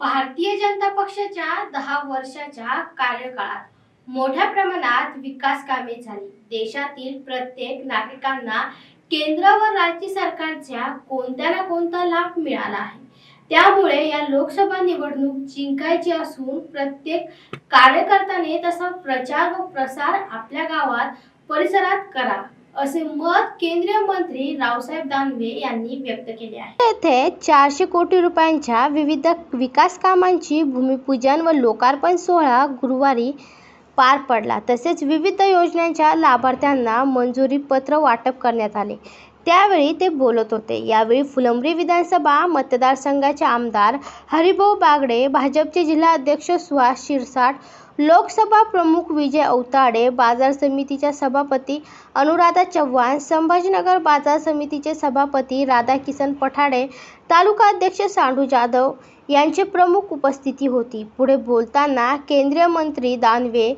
भारतीय जनता पक्षाच्या दहा वर्षाच्या कार्यकाळात मोठ्या प्रमाणात विकास कामे झाली. देशातील प्रत्येक नागरिकांना केंद्र व राज्य सरकारच्या कोणत्या ना कोणता लाभ मिळाला आहे? त्यामुळे या लोकसभा निवडणूक जिंकायची असून प्रत्येक कार्यकर्त्याने तसा प्रचार व प्रसार आपल्या गावात परिसरात करा असे मत केंद्रीय मंत्री रावसाहेब दानवे यांनी व्यक्त केले आहे. येथे चारशे कोटी रुपयांच्या विविध विकास कामांची भूमिपूजन व लोकार्पण सोहळा गुरुवारी पार पडला. तसेच विविध योजनांच्या लाभार्थ्यांना मंजुरी पत्र वाटप करण्यात आले. त्यावेळी ते बोलत होते. यावेळी फुलंब्री विधानसभा मतदारसंघाचे आमदार हरिभाऊ बागडे भाजपचे जिल्हा अध्यक्ष सुहास शिरसाट लोकसभा प्रमुख विजय औताडे बाजार समितीच्या सभापती अनुराधा चव्हाण संभाजीनगर बाजार समितीचे सभापती राधाकिसन पठाडे तालुका अध्यक्ष सांडू जाधव यांचे प्रमुख उपस्थिती होती. पुढे बोलताना केंद्रीय मंत्री दानवे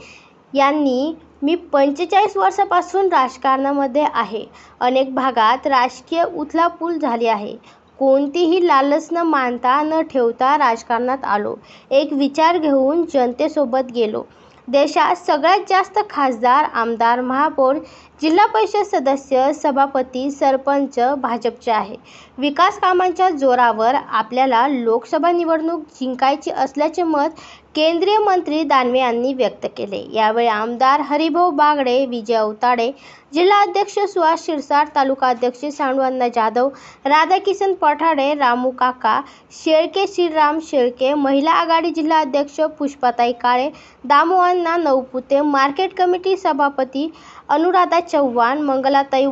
यांनी मी पंचेचाळीस वर्षापासून राजकारणामध्ये आहे. अनेक भागात राजकीय उथलापूल झाली आहे. कोणतीही लालच न मानता न ठेवता राजकारणात आलो. एक विचार घेऊन जनतेसोबत गेलो. देशात सगळ्यात जास्त खासदार आमदार महापौर जिल्हा परिषद सदस्य सभापती सरपंच भाजपचे आहे. विकास कामांच्या जोरावर आपल्याला लोकसभा निवडणूक जिंकायची असल्याचे मत केंद्रीय मंत्री दानवे यांनी व्यक्त केले. यावेळी आमदार हरिभाऊ बागडे विजय अवताडे जिल्हाध्यक्ष सुहास शिरसाट तालुका अध्यक्ष जाधव राधाकिशन पठाडे रामू काका शेळके श्रीराम शेळके महिला आघाडी जिल्हाध्यक्ष पुष्पाताई काळे दामोअण्णा नवपुते मार्केट कमिटी सभापती अनुराधा चव्हाण मंगलाताई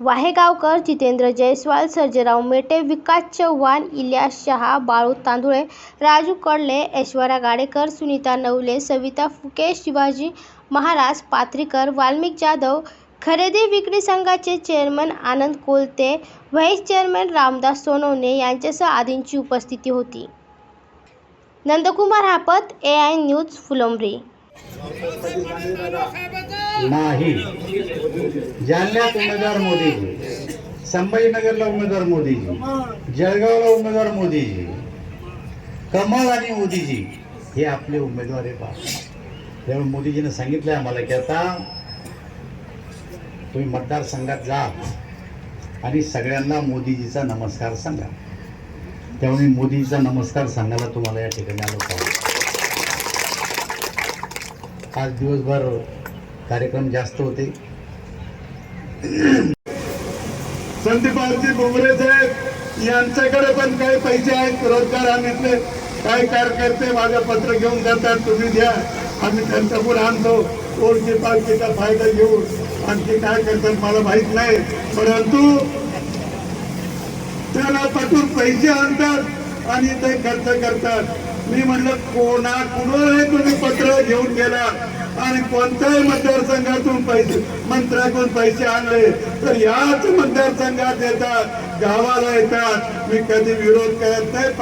वाहेगावकर जितेंद्र जयस्वाल सर्जेराव मेटे विकास चव्हाण इलियास शहा बाळू तांदुळे राजू कडले ऐश्वर्या गाडेकर सुनीता नवले सविता फुके शिवाजी महाराज पात्रीकर वाल्मिक जाधव खरेदी विक्री संघाचे chairman Anand Kolte vice chairman Ramdas Sonawane यांच्यासह आदींची उपस्थिती होती. Nandkumar Hapat A I news Phulambri. नाही. जालन्यात उमेदवार मोदीजी. संभाजीनगरला उमेदवार मोदीजी. जळगावला उमेदवार मोदीजी. कमळ आणि मोदीजी हे आपले उमेदवार आहे पहा त्यामुळे मोदीजीने सांगितलं आम्हाला की आता तुम्ही मतदारसंघात जा आणि सगळ्यांना मोदीजीचा नमस्कार सांगा. त्यामुळे मोदीजीचा नमस्कार सांगायला तुम्हाला या ठिकाणी आलो पाहिजे आज दिवसभर कार्यक्रम जास्त होते. संदीपाजी बोबरे साहेब यांच्याकडे पण काही पैसे आहेत रोजगार हमीतले काही कार्यकर्ते माझं पत्र घेऊन जातात तुम्ही द्या. आम्ही त्यांच्याकडून आणतो. कोणती पालखीचा फायदा घेऊ आणखी काय करतात मला माहीत नाही. परंतु त्याला पटून पैसे आणतात आणि ते खर्च करतात. मी म्हणलं कोणा कुणालाही तुम्ही पत्र घेऊन गेला. आणि कोणत्याही मतदारसंघातून पैसे मंत्र्याकडून पैसे आणले तर याच मतदारसंघात येतात गावाला येतात. मी कधी विरोध करत नाही